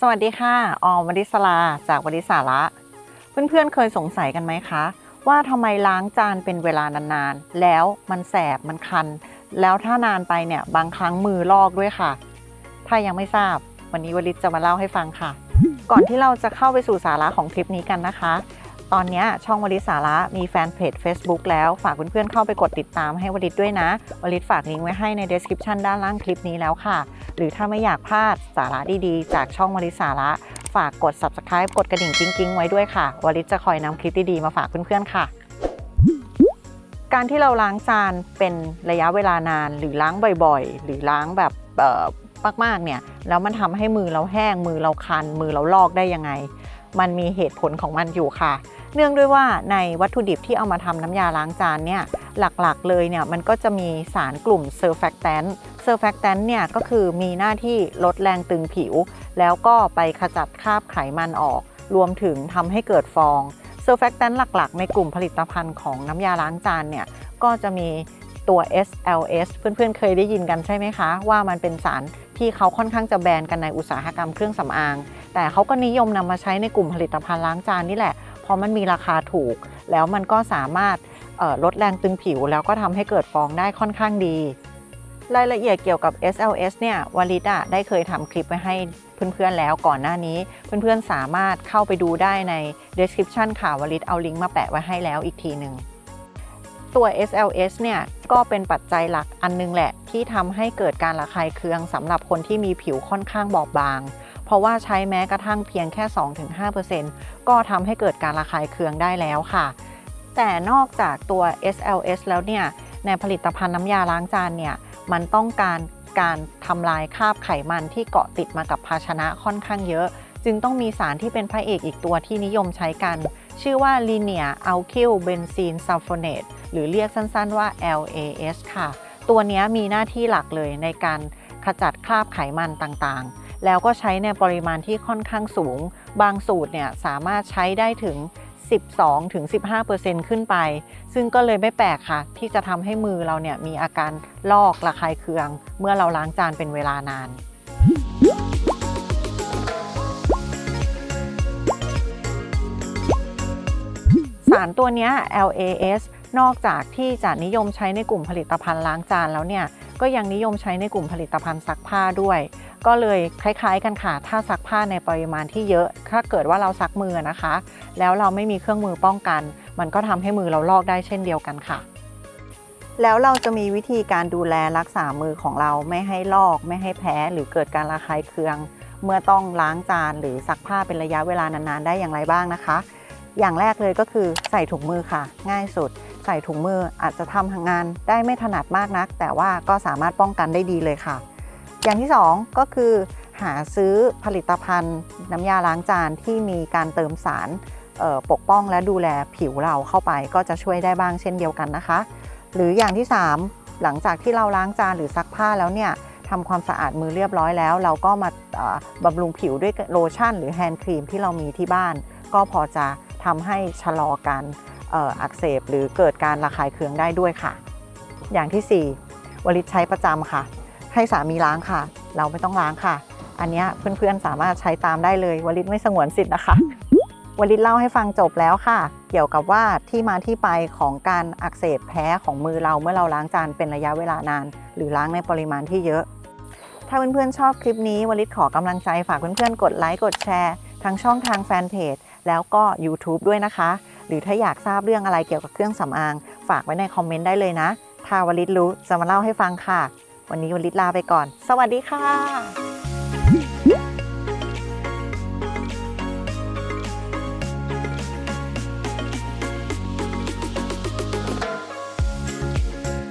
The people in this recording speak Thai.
สวัสดีค่ะ ออมวริศลา จากวริสาระ เพื่อนๆ เคยสงสัยกันไหมคะ ว่าทำไมล้างจานเป็นเวลานานๆ แล้วมันแสบ มันคัน แล้วถ้านานไปเนี่ย บางครั้งมือลอกด้วยค่ะ ถ้ายังไม่ทราบ วันนี้วริศจะมาเล่าให้ฟังค่ะ ก่อนที่เราจะเข้าไปสู่สาระของคลิปนี้กันนะคะ ตอนนี้ช่องวริสาระมีแฟนเพจ Facebook แล้วฝากเพื่อนๆเข้าไปกดติดตามให้วริศด้วยนะวริศฝากลิงก์ไว้ให้ใน description ด้านล่างคลิปนี้แล้วค่ะ หรือถ้าไม่อยากพลาดสาระดีๆ จากช่องวริสาระฝากกด subscribe กดกระดิ่งกิ้งๆ ไว้ด้วยค่ะวริศจะคอยนำคลิปดีๆมาฝากเพื่อนๆค่ะ การที่เราล้างจานเป็นระยะเวลานาน หรือล้างบ่อยๆ หรือล้างแบบมากๆเนี่ยแล้วมันทำให้มือเราแห้งมือเราคัน มือเราลอกได้ยังไง มันมีเหตุผลของมันอยู่ค่ะ เนื่องด้วยว่าในวัตถุดิบที่เอามาทำน้ำยาล้างจานเนี่ยหลักๆเลยเนี่ยมันก็จะมีสารกลุ่มเซอร์แฟกแตนเซอร์แฟกแตนเนี่ยก็คือมีหน้าที่ลดแรงตึงผิว แล้วก็ไปขจัดคราบไขมันออก รวมถึงทำให้เกิดฟองเซอร์แฟกแตนหลักๆ ในกลุ่มผลิตภัณฑ์ของน้ำยาล้างจานเนี่ยก็จะมี ตัว SLS เพื่อนๆเคยได้ยินกันใช่ไหมคะ ว่ามันเป็นสารที่เขาค่อนข้างจะแบนกันในอุตสาหกรรมเครื่องสำอาง แต่เขาก็นิยมนำมาใช้ในกลุ่มผลิตภัณฑ์ล้างจานนี่แหละ เพราะมันมีราคาถูก แล้วมันก็สามารถลดแรงตึงผิว แล้วก็ทำให้เกิดฟองได้ค่อนข้างดี รายละเอียดเกี่ยวกับ SLS เนี่ยวลิตะได้เคยทำคลิปไว้ให้เพื่อนๆแล้วก่อนหน้านี้ เพื่อนๆสามารถเข้าไปดูได้ใน description ค่ะวลิตเอาลิงก์มาแปะไว้ให้แล้วอีกทีหนึ่ง ตัว SLS เนี่ยก็เป็นปัจจัยหลักอันนึงแหละ ที่ทำให้เกิดการระคายเคืองสำหรับคนที่มีผิวค่อนข้างบอบบาง เพราะว่าใช้แม้กระทั่งเพียงแค่ 2-5%ก็ทำให้เกิดการระคายเคืองได้แล้วค่ะ แต่นอกจากตัว SLS แล้วเนี่ยในผลิตภัณฑ์น้ำยาล้างจานเนี่ยมันต้องการการทำลายคราบไขมันที่เกาะติดมากับภาชนะค่อนข้างเยอะ จึงต้องมีสารที่เป็นพระเอกอีกตัวที่นิยมใช้กัน ชื่อว่า Linear Alkyl Benzene Sulfonate หรือเรียกสั้นๆว่า LAS ค่ะ ตัวนี้มีหน้าที่หลักเลยในการขจัดคราบไขมันต่างๆ แล้วก็ใช้ในปริมาณที่ค่อนข้างสูง บางสูตรเนี่ยสามารถใช้ได้ถึง 12-15%ขึ้นไป ซึ่งก็เลยไม่แปลกค่ะ ที่จะทำให้มือเราเนี่ยมีอาการลอกระคายเคือง เมื่อเราล้างจานเป็นเวลานานารตัวนี้ LAS นอกจากที่จะนิยมใช้ในกลุ่มผลิตภัณฑ์ล้างจานแล้วเนี่ย ก็ยังนิยมใช้ในกลุ่มผลิตภัณฑ์ซักผ้าด้วย ก็เลยคล้ายๆกันค่ะ ถ้าซักผ้าในปริมาณที่เยอะ ถ้าเกิดว่าเราซักมือนะคะ แล้วเราไม่มีเครื่องมือป้องกัน มันก็ทำให้มือเราลอกได้เช่นเดียวกันค่ะ แล้วเราจะมีวิธีการดูแลรักษามือของเราไม่ให้ลอก ไม่ให้แพ้หรือเกิดการระคายเคือง เมื่อต้องล้างจานหรือซักผ้าเป็นระยะเวลานานๆ ได้อย่างไรบ้างนะคะ อย่างแรกเลยก็คือใส่ถุงมือค่ะ ง่ายสุด ใส่ถุงมืออาจจะทำงานได้ไม่ถนัดมากนัก แต่ว่าก็สามารถป้องกันได้ดีเลยค่ะ อย่างที่สองก็คือ หาซื้อผลิตภัณฑ์ น้ำยาล้างจานที่มีการเติมสารปกป้องและดูแลผิวเราเข้าไปก็จะช่วยได้บ้างเช่นเดียวกันนะคะ หรืออย่างที่ 3 หลังจากที่เราล้างจานหรือซักผ้าแล้วเนี่ยทำความสะอาดมือเรียบร้อยแล้ว เราก็มาบำรุงผิวด้วยโลชั่น หรือแฮนด์ครีมที่เรามีที่บ้าน ก็พอจะ ทำให้ชะลอการอ,อ,อักเสบ หรือเกิดการระคายเคืองได้ด้วยค่ะ อย่างที่ 4 วลิตใช้ประจำค่ะ ให้สามีล้างค่ะ เราไม่ต้องล้างค่ะ อันนี้เพื่อนๆสามารถใช้ตามได้เลยวลิตไม่สงวนสิทธิ์นะคะวลิตเล่าให้ฟังจบแล้วค่ะ เกี่ยวกับว่าที่มาที่ไปของการอักเสบแพ้ของมือเราเมื่อเราล้างจานเป็นระยะเวลานาน หรือล้างในปริมาณที่เยอะ ถ้าเพื่อนๆชอบคลิปนี้วลิตขอกำลังใจฝากเพื่อนๆกดไลค์กดแชร์ทั้งช่องทางแฟนเพจ แล้วก็ YouTube ด้วยนะคะ หรือถ้าอยากทราบเรื่องอะไรเกี่ยวกับเครื่องสำอาง ฝากไว้ในคอมเมนต์ได้เลยนะ ถ้าวลิตรู้จะมาเล่าให้ฟังค่ะ วันนี้วลิตลาไปก่อน สวัสดีค่ะ